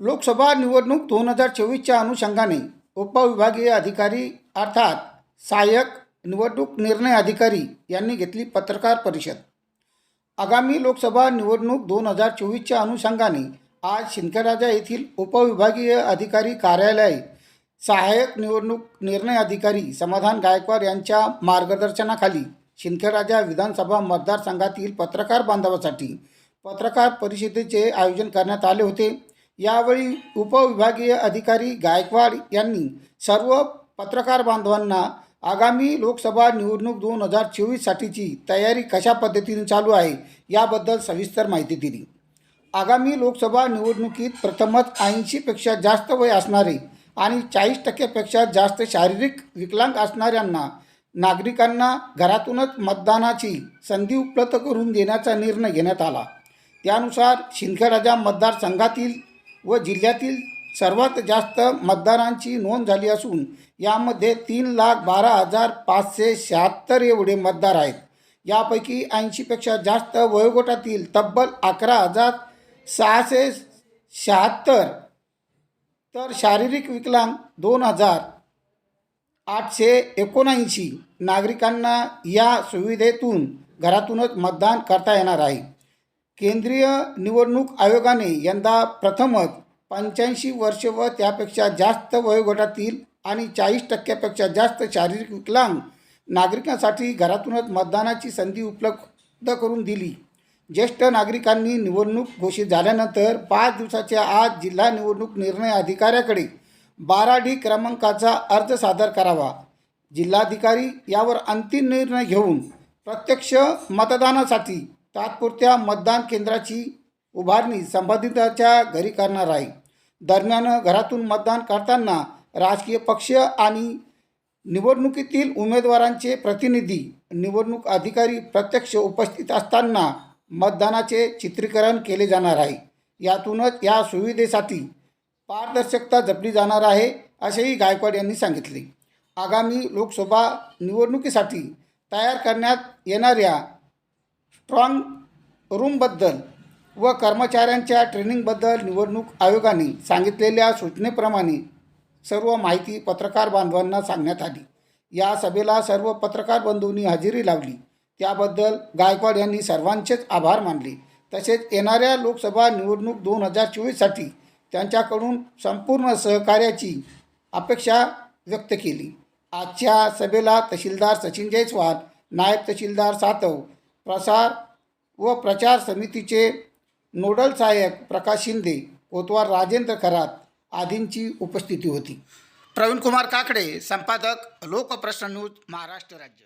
लोकसभा निवडणूक दोन हजार चोवीसच्या अनुषंगाने उपविभागीय अधिकारी अर्थात सहाय्यक निवडणूक निर्णय अधिकारी यांनी घेतली पत्रकार परिषद. आगामी लोकसभा निवडणूक दोन हजार चोवीसच्या अनुषंगाने आज शिंदखेराजा येथील उपविभागीय अधिकारी कार्यालय सहाय्यक निवडणूक निर्णय अधिकारी समाधान गायकवाड यांच्या मार्गदर्शनाखाली शिंदखेराजा विधानसभा मतदारसंघातील पत्रकार बांधवासाठी पत्रकार परिषदेचे आयोजन करण्यात आले होते. यावेळी उपविभागीय अधिकारी गायकवाड यांनी सर्व पत्रकार बांधवांना आगामी लोकसभा निवडणूक दोन हजार चोवीससाठीची तयारी कशा पद्धतीने चालू आहे याबद्दल सविस्तर माहिती दिली. आगामी लोकसभा निवडणुकीत प्रथमच ऐंशीपेक्षा जास्त वय असणारे आणि चाळीस टक्क्यापेक्षा जास्त शारीरिक विकलांग असणाऱ्यांना नागरिकांना घरातूनच मतदानाची संधी उपलब्ध करून देण्याचा निर्णय घेण्यात आला. त्यानुसार शिंदखेडाच्या मतदारसंघातील व जिल्ह्यातील सर्वात जास्त मतदारांची नोंद झाली असून यामध्ये तीन लाख बारा हजार पाचशे शहात्तर एवढे मतदार आहेत. यापैकी ऐंशीपेक्षा जास्त वयोगटातील तब्बल अकरा हजार सहाशे शहात्तर तर शारीरिक विकलांग दोन हजार आठशे एकोणऐंशी नागरिकांना या सुविधेतून घरातूनच मतदान करता येणार आहे. केंद्रीय निवडणूक आयोगाने यंदा प्रथमच पंच्याऐंशी वर्ष व त्यापेक्षा जास्त वयोगटातील आणि चाळीस टक्क्यापेक्षा जास्त शारीरिक विकलांग नागरिकांसाठी घरातूनच मतदानाची संधी उपलब्ध करून दिली. ज्येष्ठ नागरिकांनी निवडणूक घोषित झाल्यानंतर पाच दिवसाच्या आत जिल्हा निवडणूक निर्णय अधिकाऱ्याकडे बारा डी क्रमांकाचा अर्ज सादर करावा. जिल्हाधिकारी यावर अंतिम निर्णय घेऊन प्रत्यक्ष मतदानासाठी तात्पुरत्या मतदान केंद्राची उभारणी संबंधिताच्या घरी करणार आहे. दरम्यान घरातून मतदान करताना राजकीय पक्ष आणि निवडणुकीतील उमेदवारांचे प्रतिनिधी निवडणूक अधिकारी प्रत्यक्ष उपस्थित असताना मतदानाचे चित्रीकरण केले जाणार आहे. यातूनच या सुविधेसाठी पारदर्शकता जपली जाणार आहे असेही गायकवाड यांनी सांगितले. आगामी लोकसभा निवडणुकीसाठी तयार करण्यात येणाऱ्या स्ट्रॉंग रूमबद्दल व कर्मचाऱ्यांच्या ट्रेनिंगबद्दल निवडणूक आयोगाने सांगितलेल्या सूचनेप्रमाणे सर्व माहिती पत्रकार बांधवांना सांगण्यात आली. या सभेला सर्व पत्रकार बंधूंनी हजेरी लावली. त्याबद्दल गायकवाड यांनी सर्वांचेच आभार मानले. तसेच येणाऱ्या लोकसभा निवडणूक दोन हजार चोवीससाठी त्यांच्याकडून संपूर्ण सहकार्याची अपेक्षा व्यक्त केली. आजच्या सभेला तहसीलदार सचिन जयस्वाल नायब तहसीलदार सातव प्रसार व प्रचार समितीचे नोडल सहाय्यक प्रकाश शिंदे कोतवार राजेंद्र खरात आदींची उपस्थिती होती. प्रवीण कुमार काकडे संपादक लोकप्रश्न न्यूज महाराष्ट्र राज्य.